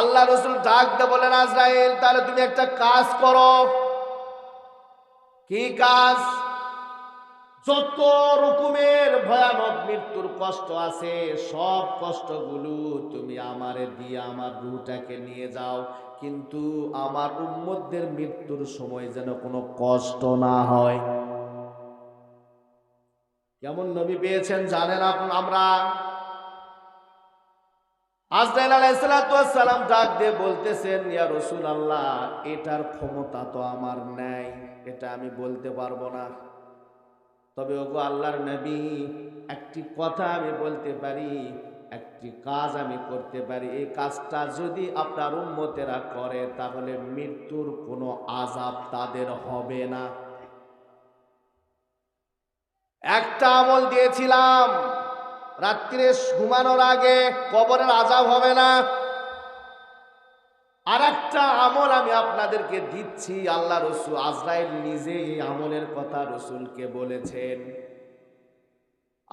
আল্লাহ রসুল ডাক দে বলেন, আজরাইল, তাহলে তুমি একটা কাজ করো। কি কাজ? যত রকমের ভয়ানক মৃত্যুর কষ্ট আছে, সব কষ্টগুলো তুমি আমারে দিয়ে আমার রুটাকে নিয়ে যাও। কিন্তু আমার উম্মতদের মৃত্যুর সময় যেন কোনো কষ্ট না হয়। কেমন নবী পেয়েছেন জানেন আমরা? আজরাইল আলাইসালাম ডাক দিয়ে বলতেছেন, ইয়া রসুল আল্লাহ এটার ক্ষমতা তো আমার নাই, এটা আমি বলতে পারব না। তবে ওগো আল্লাহর নবী, একটি কথা আমি বলতে পারি, একটি কাজ আমি করতে পারি। এই কাজটা যদি আপনার উন্মতেরা করে, তাহলে মৃত্যুর কোনো আজাব তাদের হবে না। একটা আমল দিয়েছিলাম। রাত্রিরে ঘুমানোর আগে কবরের আজাব হবে না। আর একটা আমল আমি আপনাদেরকে দিচ্ছি। আল্লাহ রসুল আজরাইল নিজে এই আমলের কথা রসুলকে বলেছেন।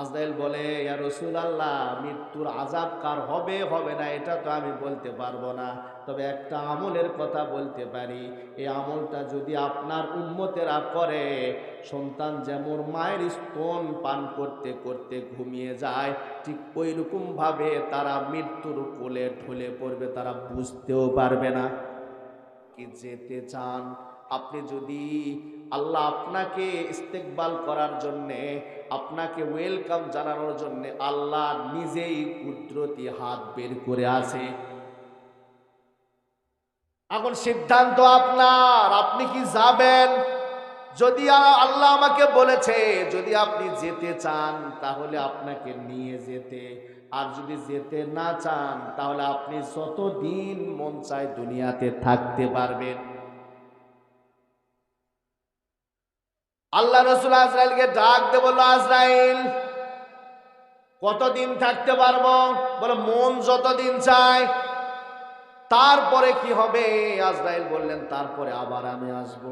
আজরাইল বলে, ইয়া রসুল আল্লাহ মৃত্যুর আজাব কার হবে? হবে না, এটা তো আমি বলতে পারব না। তবে একটা আমলের কথা বলতে পারি, এই আমলটা যদি আপনার উন্মতেরা করে, সন্তান যেমন মায়ের স্তন পান করতে করতে ঘুমিয়ে যায়, ঠিক ওই ভাবে তারা মৃত্যুর কোলে ঢলে পড়বে, তারা বুঝতেও পারবে না। কি যেতে চান? আপনি যদি আল্লাহ আপনাকে ইস্তেকবাল করার জন্যে, আপনাকে ওয়েলকাম জানানোর জন্য আল্লাহ নিজেই কুদরতি হাত বের করে আছে। এখন সিদ্ধান্ত আপনার, আপনি কি যাবেন? যদি আল্লাহ আমাকে বলেছে, যদি আপনি যেতে চান, তাহলে আপনাকে নিয়ে যেতে। আর যদি যেতে না চান, তাহলে আপনি যতদিন মন চায় দুনিয়াতে থাকতে পারবেন। আল্লাহ রসুল আজরাইলকে ডাক দে বলল, আজরাইল, কতদিন থাকতে পারব? বলে, মন যতদিন চায়, তারপরে কি হবে? আজরাইল বললেন, তারপরে আবার আমি আসব।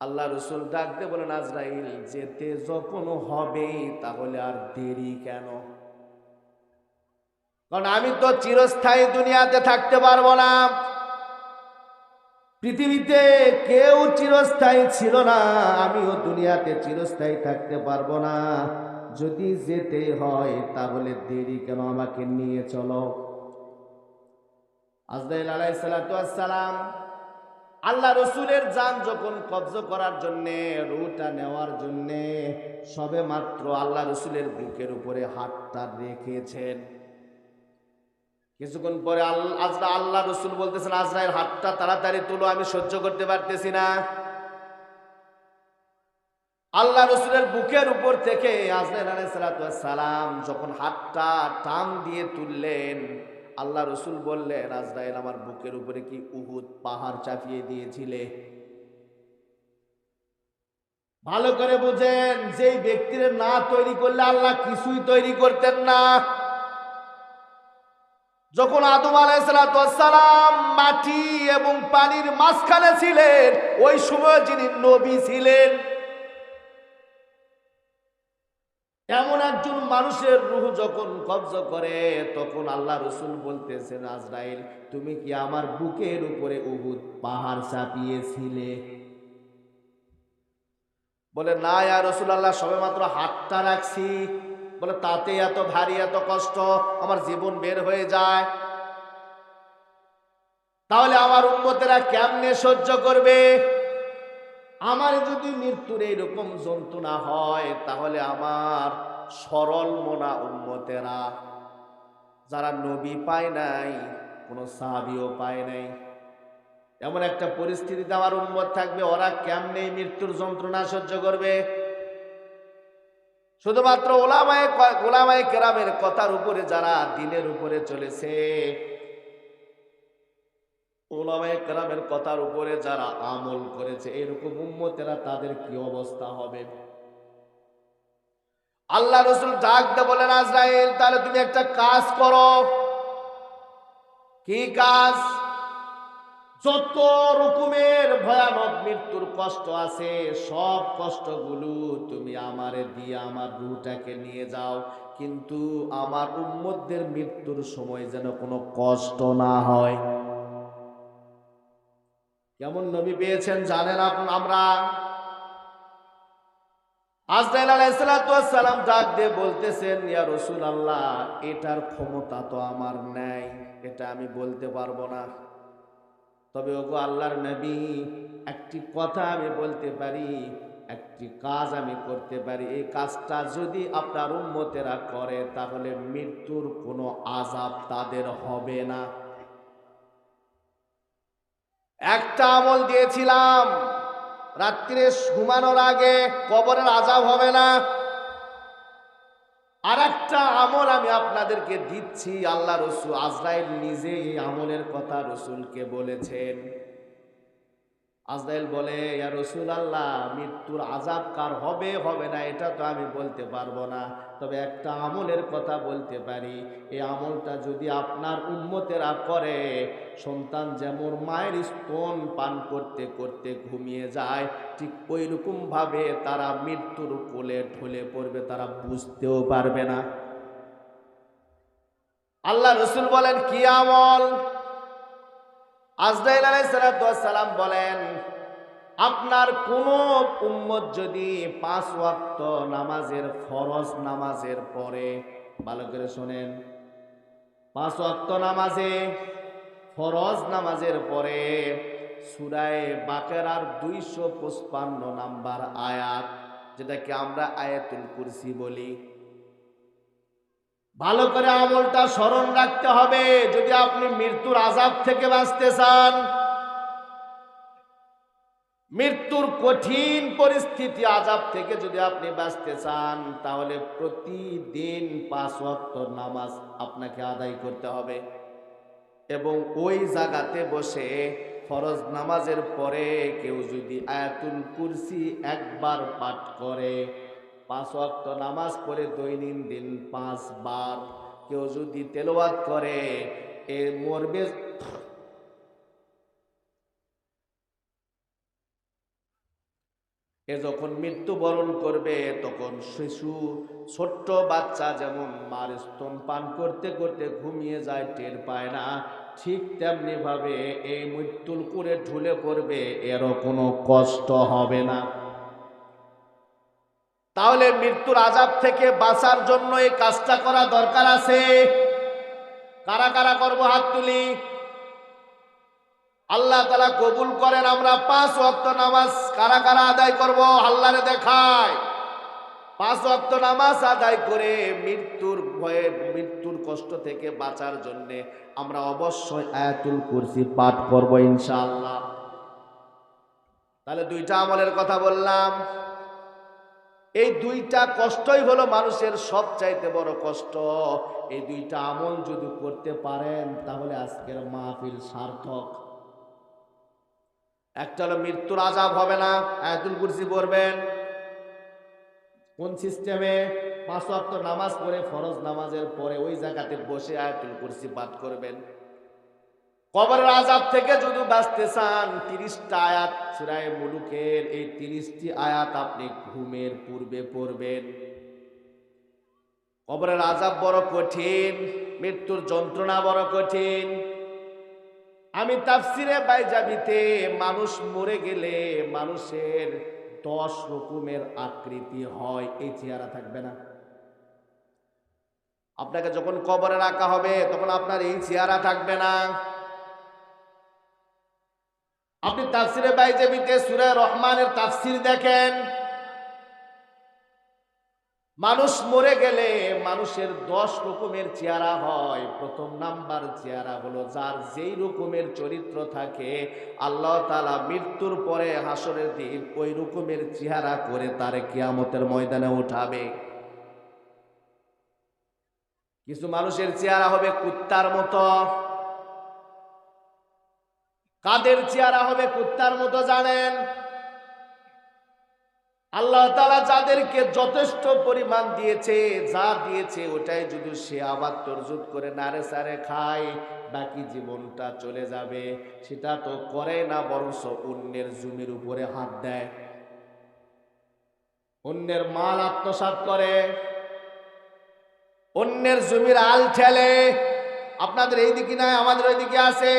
আল্লাহ রসুল ডাকতে বলেন আজরাইল, যেতে যখন হবে, তাহলে আর দেরি কেন? কারণ আমি তো চিরস্থায়ী দুনিয়াতে থাকতে পারব না। পৃথিবীতে কেউ চিরস্থায়ী ছিল না, আমিও দুনিয়াতে চিরস্থায়ী থাকতে পারব না। যদি যেতে হয়, তাহলে দেরি কেন আমাকে নিয়ে চলো? আজদাইল আলাই সালাম, আল্লাহ রসুলের যান যখন কবজ করার জন্যে, রুটা নেওয়ার জন্যে, সবে মাত্র আল্লাহ রসুলের বুকের উপরে হাতটা রেখেছেন। কিছুক্ষণ পরে আজরা আল্লাহ রসুল বলতেছেন আজরায়ের হাতটা তাড়াতাড়ি তুলো, আমি সহ্য করতে পারতেছি না। আল্লাহ রসুলের বুকের উপর থেকে সালাম যখন হাতটা টান দিয়ে তুললেন, আল্লাহ রসুল বললেন, আজরাইল আমার বুকের উপরে কি উহুদ পাহাড় চাপিয়ে দিয়েছিলে? ভালো করে বুঝেন, যেই ব্যক্তির না তৈরি করলে আল্লাহ কিছুই তৈরি করতেন না। যখন আদম আলাইসালাম মাটি এবং পানির মাঝখানে ছিলেন, ওই সময় যিনি নবী ছিলেন। এমন একজন মানুষের রুহ যখন কবজ করে, তখন আল্লাহ রসুল বলতেছেন, আজরাইল, তুমি কি আমার বুকের উপরে উহুদ পাহাড় চাপিয়েছিলে? বলে, না, ইয়া রসুল আল্লাহ সবে মাত্র হাতটা রাখছি। বলে, তাতে এত ভারী, এত কষ্ট, আমার জীবন বের হয়ে যায়। তাহলে আমার উন্মতেরা কেমনে সহ্য করবে? আমার যদি মৃত্যুর এইরকম যন্ত্রণা হয়, তাহলে আমার সরল মোনা উন্মতেরা যারা নবী পায় নাই, কোনো সাহাবিও পায় নাই। এমন একটা পরিস্থিতিতে আমার উন্মত থাকবে, ওরা কেমনে মৃত্যুর যন্ত্রণা সহ্য করবে? শুধুমাত্র ওলামায় ওলামায় কেরামের কথার উপরে যারা দিনের উপরে চলেছে, ওলামায় কেরামের কথার উপরে যারা আমল করেছে, এরকম উম্মতেরা তাদের কি অবস্থা হবে? আল্লাহ রসুল ডাক দে বলেন, আজরাইল, তাহলে তুমি একটা কাজ করো। কি কাজ? যত রকমের ভয়ানক মৃত্যুর কষ্ট আছে, সব কষ্টগুলো তুমি আমারে দিয়ে আমার রুটাকে নিয়ে যাও। কিন্তু আমার মৃত্যুর সময় যেন কোনো কষ্ট না হয়। কেমন নবী পেয়েছেন জানেন আপনি আমরা? দিয়ে বলতেছেন আল্লাহ এটার ক্ষমতা তো আমার নাই, এটা আমি বলতে পারব না। তবে ওগো আল্লাহর নবী, একটি কথা আমি বলতে পারি, একটি কাজ আমি করতে পারি। এই কাজটা যদি আপনার উন্মতেরা করে, তাহলে মৃত্যুর কোনো আজাব তাদের হবে না। একটা আমল দিয়েছিলাম রাত্রিরে ঘুমানোর আগে কবরের আজাব হবে না। আর একটা আমল আমি আপনাদেরকে দিচ্ছি। আল্লাহ রসুল আজরাইল নিজে এই আমলের কথা রসুলকে বলেছেন। আজরাইল বলে, ইয়া রসুল আল্লাহ মৃত্যুর আজাব কার হবে হবে না, এটা তো আমি বলতে পারব না। তবে একটা আমলের কথা বলতে পারি, এই আমলটা যদি আপনার উন্মতেরা করে, সন্তান যেমন মায়ের স্তন পান করতে করতে ঘুমিয়ে যায়, ঠিক ওই ভাবে তারা মৃত্যুর কোলে ঢলে পড়বে, তারা বুঝতেও পারবে না। আল্লাহ রসুল বলেন, কি আমল? আজরাইল আলাইসালাম বলেন, আপনার কোন উম্মত যদি পাঁচ ওয়াক্ত নামাজের ফরজ নামাজের পরে, ভালো করে শোনেন, পাঁচ ওয়াক্ত নামাজে ফরজ নামাজের পরে সুরায় বাকেরার দুইশো পঁচপান্ন নাম্বার আয়াত, যেটাকে আমরা আয়াতুল কুরসি বলি। ভালো করে আমলটা স্মরণ রাখতে হবে। যদি আপনি মৃত্যুর আজাব থেকে বাঁচতে চান, মৃত্যুর কঠিন পরিস্থিতি আজাব থেকে যদি আপনি বাঁচতে চান, তাহলে প্রতিদিন পাঁচ ওয়াক্ত নামাজ আপনাকে আদায় করতে হবে। এবং ওই জায়গাতে বসে ফরজ নামাজের পরে কেউ যদি আয়াতুল কুরসি একবার পাঠ করে পাঁচ ওয়াক্ত নামাজ পড়ে দৈনন্দিন পাঁচবার। কেউ যদি তেলাওয়াত করে, এ মরবে। এ যখন মৃত্যুবরণ করবে, তখন শিশু, ছোট্ট বাচ্চা যেমন মার স্তন পান করতে করতে ঘুমিয়ে যায়, টের পায় না। ঠিক তেমনি ভাবে এই মৃত্যুর করে ঢুলে পড়বে, এরও কোনো কষ্ট হবে না। তাহলে মৃত্যুর আজাব থেকে বাঁচার জন্য এই কাজটা করা দরকার আছে। কারা কারা করব হাত তুলি? আল্লাহ তালা কবুল করেন, আমরা পাঁচ ওয়াক্ত নামাজ কারা কারা আদায় করব? আল্লাহরে দেখায়। পাঁচ ওয়াক্ত নামাজ আদায় করে মৃত্যুর ভয়ে, মৃত্যুর কষ্ট থেকে বাঁচার জন্য আমরা অবশ্যই আয়াতুল কুরসি পাঠ করব ইনশাআল্লাহ। তাহলে দুইটা আমলের কথা বললাম। এই দুইটা কষ্টই হলো মানুষের সবচাইতে বড় কষ্ট। এই দুইটা আমল যদি করতে পারেন, তাহলে আজকের মাহফিল সার্থক। একটা হলো মৃত্যুর আজাব হবে না, আয়াতুল কুরসি পড়বেন। কোন সিস্টেমে পাঁচ ওয়াক্ত নামাজ পড়ে, ফরজ নামাজের পরে ওই জায়গাতে বসে আয়াতুল কুরসি পাঠ করবেন। কবরের আজাব থেকে যদি বাঁচতে চান, তিরিশটা আয়াত সুরায় মুলুকের এই তিরিশটি আয়াত আপনি ঘুমের পূর্বে পড়বেন। কবরের আজাব বড় কঠিন, মৃত্যুর যন্ত্রণা বড় কঠিন। আমি তাফসিরে বাইজাবিতে মানুষ মরে গেলে মানুষের দশ রকমের আকৃতি হয়, এই চেহারা থাকবে না। আপনাকে যখন কবরে রাখা হবে, তখন আপনার এই চেহারা থাকবে না। আপনি তাফসিরে বাইজাবিতে সুরে রহমানের তাফসির দেখেন। মানুষ মরে গেলে মানুষের দশ রকমের চেহারা হয়। প্রথম নাম্বার চেহারা হলো যার যেই রকমের চরিত্র থাকে, আল্লাহ তালা মৃত্যুর পরে হাসরের দিন ওই রকমের চেহারা করে তারে কিয়ামতের ময়দানে উঠাবে। কিছু মানুষের চেহারা হবে কুত্তার মতো। কাদের চেহারা হবে কুত্তার মতো জানেন? আল্লাহ তালা যাদেরকে যথেষ্ট পরিমাণ দিয়েছে, যা দিয়েছে, ওটাই যদি সে আবার তরজুত করে নারে সারে খায়, বাকি জীবনটা চলে যাবে। সেটা তো করে না, বরঞ্চ অন্যের জমির উপরে হাত দেয়। অন্যের মাল আত্মসাৎ করে। অন্যের জমির আল ঠেলে। আপনাদের এই দিকে নয় আমাদের ওই দিকে আছে।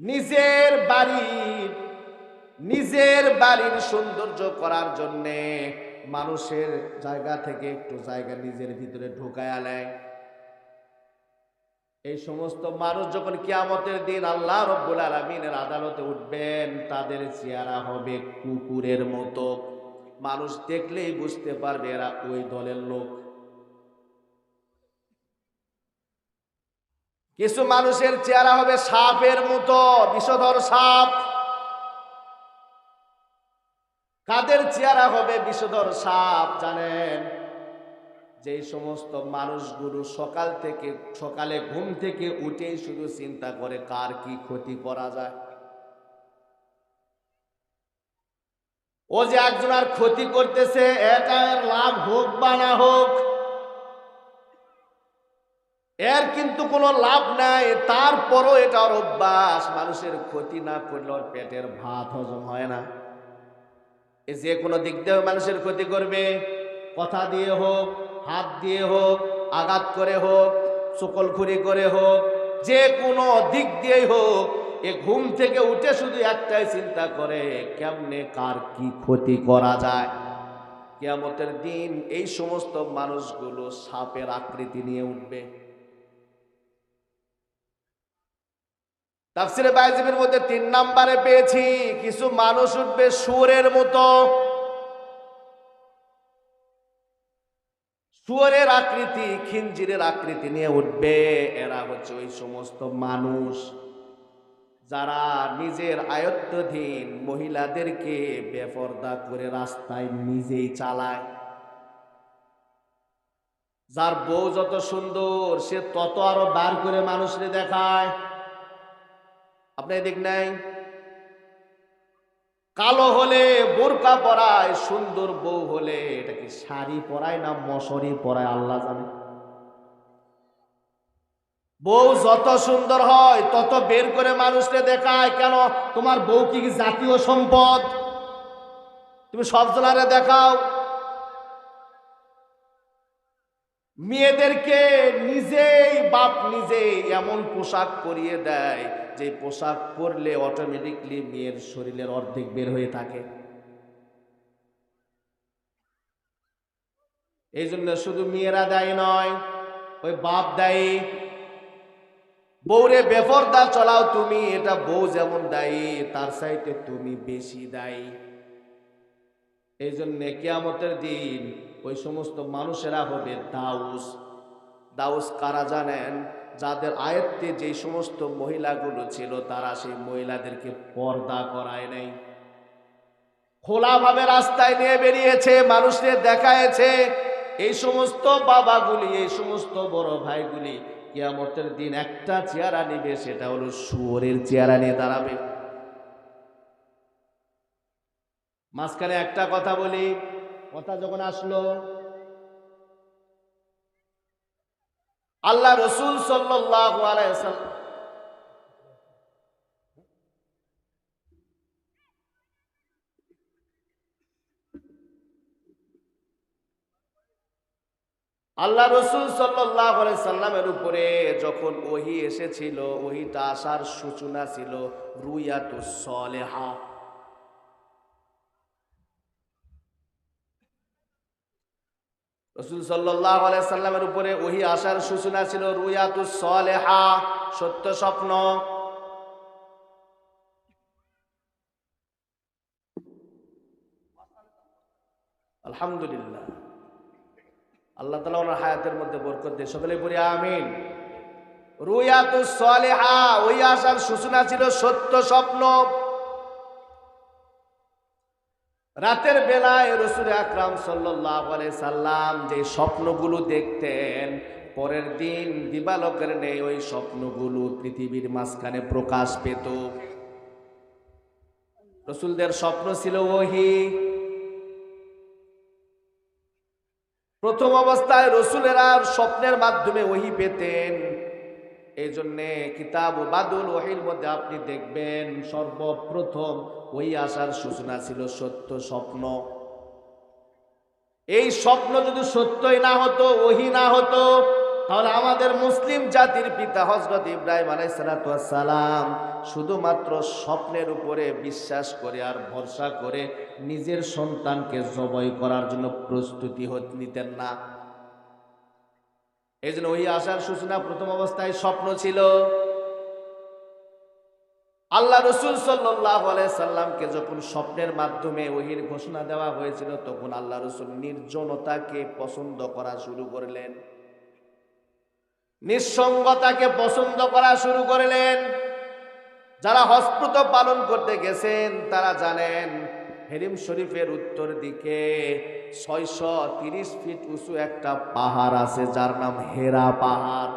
নিজের বাড়ির নিজের বাড়ির সৌন্দর্য করার জন্যে মানুষের জায়গা থেকে একটু জায়গা নিজের ভিতরে ঢুকায় নেয় এই সমস্ত মানুষ যখন কিয়ামতের দিন আল্লাহ রব্বুল আলমিনের আদালতে উঠবেন, তাদের চেহারা হবে কুকুরের মতো। মানুষ দেখলেই বুঝতে পারবে এরা ওই দলের লোক। কিছু মানুষের চেহারা হবে সাপের মতো, বিষধর সাপ। কাদের চেহারা হবে বিষধর সাপ জানেন? যে সমস্ত মানুষগুলো সকাল থেকে, সকালে ঘুম থেকে উঠেই শুধু চিন্তা করে কার কি ক্ষতি করা যায়। ও যে একজন আর ক্ষতি করতেছে এটা লাভ হোক বা না হোক এর কিন্তু কোনো লাভ নাই। তারপরও এটা ওর অভ্যাস। মানুষের ক্ষতি না করলে ওর পেটের ভাত হজম হয় না। এ যে কোনো দিক দিয়ে মানুষের ক্ষতি করবে। কথা দিয়ে হোক, হাত দিয়ে হোক, আঘাত করে হোক সকলখুরি করে হোক, যে কোনো দিক দিয়েই হোক, এ ঘুম থেকে উঠে শুধু একটাই চিন্তা করে, কেমনে কার কি ক্ষতি করা যায়? কেয়ামতের দিন এই সমস্ত মানুষগুলো সাপের আকৃতি নিয়ে উঠবে। তাফসিরে বাইজিবের মধ্যে তিন নাম্বারে পেয়েছি, কিছু মানুষ উঠবে সুরের মতো। সুরের আকৃতি, খিঞ্জিরের আকৃতি নিয়ে উঠবে, এরা হচ্ছে ওই সমস্ত মানুষ। যারা নিজের আয়ত্তধীন মহিলাদেরকে বেপর্দা করে রাস্তায় নিজেই চালায়। যার বউ যত সুন্দর, সে তত আরও বার করে মানুষকে দেখায়। আপনি এদিক নাই। কালো হলে বোরকা পরায়, সুন্দর বউ হলে এটা কি শাড়ি পরায় না মশারি পরায়, আল্লাহ জানে। বউ যত সুন্দর হয়, তত বের করে মানুষকে দেখায়, কেন তোমার বউ কি জাতীয় সম্পদ? তুমি সব জনারে দেখাও। মেয়েদেরকে নিজেই বাপ নিজেই এমন পোশাক পরিয়ে দেয় যে পোশাক পরলে অটোমেটিকলি মেয়ের শরীরের অর্ধেক বের হয়ে থাকে। এই জন্য শুধু মেয়েরা দায়ী নয়, ওই বাপ দায়ী। বউরে বেফরদা চলাও তুমি, এটা বউ যেমন দায়ী, তার সাইতে তুমি বেশি দায়ী। এই জন্য কেয়ামতের দিন ওই সমস্ত মানুষেরা হবে দাউস। দাউস কারা জানেন? যাদের আয়ত্তে যে সমস্ত মহিলাগুলো ছিল, তারা সেই মহিলাদেরকে পর্দা করায় নাই। খোলাভাবে রাস্তায় নিয়ে বেরিয়েছে মানুষদের দেখায়েছে, এই সমস্ত বাবাগুলি, এই সমস্ত বড় ভাইগুলি কিয়ামতের দিন একটা চেয়ারা নিবে, সেটা হলো শুয়োরের চেয়ারা নিয়ে দাঁড়াবে। মাঝখানে একটা কথা বলি। কথা যখন আসলো, আল্লাহ রসুল আলাইসাল্লাম আল্লাহ রসুল সাল্লাহ সাল্লামের উপরে যখন ওহি এসেছিল, ওহিটা আসার সূচনা ছিল রুইয়া রুইয়াতু সলেহা। রসুল সাল্লাহ সাল্লামের উপরে ওহি আসার সূচনা ছিল রুইয়াতু সলেহা, সত্য স্বপ্ন। আলহামদুলিল্লাহ। আল্লাহ তালা ওনার হায়াতের মধ্যে বরকত দিয়ে সকলে পড়ি আমিন। রুয়াতু সলেহা ওই আসার সূচনা ছিল সত্য স্বপ্ন। রাতের বেলায় রসুল আকরাম সাল্লাহ সাল্লাম যে স্বপ্নগুলো দেখতেন, পরের দিন দিবালকের নেই ওই স্বপ্নগুলো পৃথিবীর মাঝখানে প্রকাশ পেত। রসুলদের স্বপ্ন ছিল ওহি। প্রথম অবস্থায় রসুলেরা স্বপ্নের মাধ্যমে ওহি পেতেন। এই জন্যে কিতাব বাদুল ওহির মধ্যে আপনি দেখবেন সর্বপ্রথম ওই আসার সূচনা ছিল সত্য স্বপ্ন। এই স্বপ্ন যদি সত্যই না হতো, ওহি না হতো, তাহলে আমাদের মুসলিম জাতির পিতা হজরত ইব্রাহিম আলাইসালাম শুধুমাত্র স্বপ্নের উপরে বিশ্বাস করে আর ভরসা করে নিজের সন্তানকে জবই করার জন্য প্রস্তুতি নিতেন না। এই জন্য ওই আসার সূচনা প্রথম অবস্থায় স্বপ্ন ছিল। আল্লাহ রসুল সাল্লামকে যখন স্বপ্নের মাধ্যমে ওহির ঘোষণা দেওয়া হয়েছিল, তখন আল্লাহ রসুল নির্জনতাকে পছন্দ করা শুরু করলেন। নিঃসঙ্গতাকে পছন্দ করা শুরু করলেন। যারা হসপ্রত পালন করতে গেছেন, তারা জানেন হেরিম শরীফের উত্তর দিকে ছয়শো ফিট উঁচু একটা পাহাড় আছে যার নাম হেরা পাহাড়।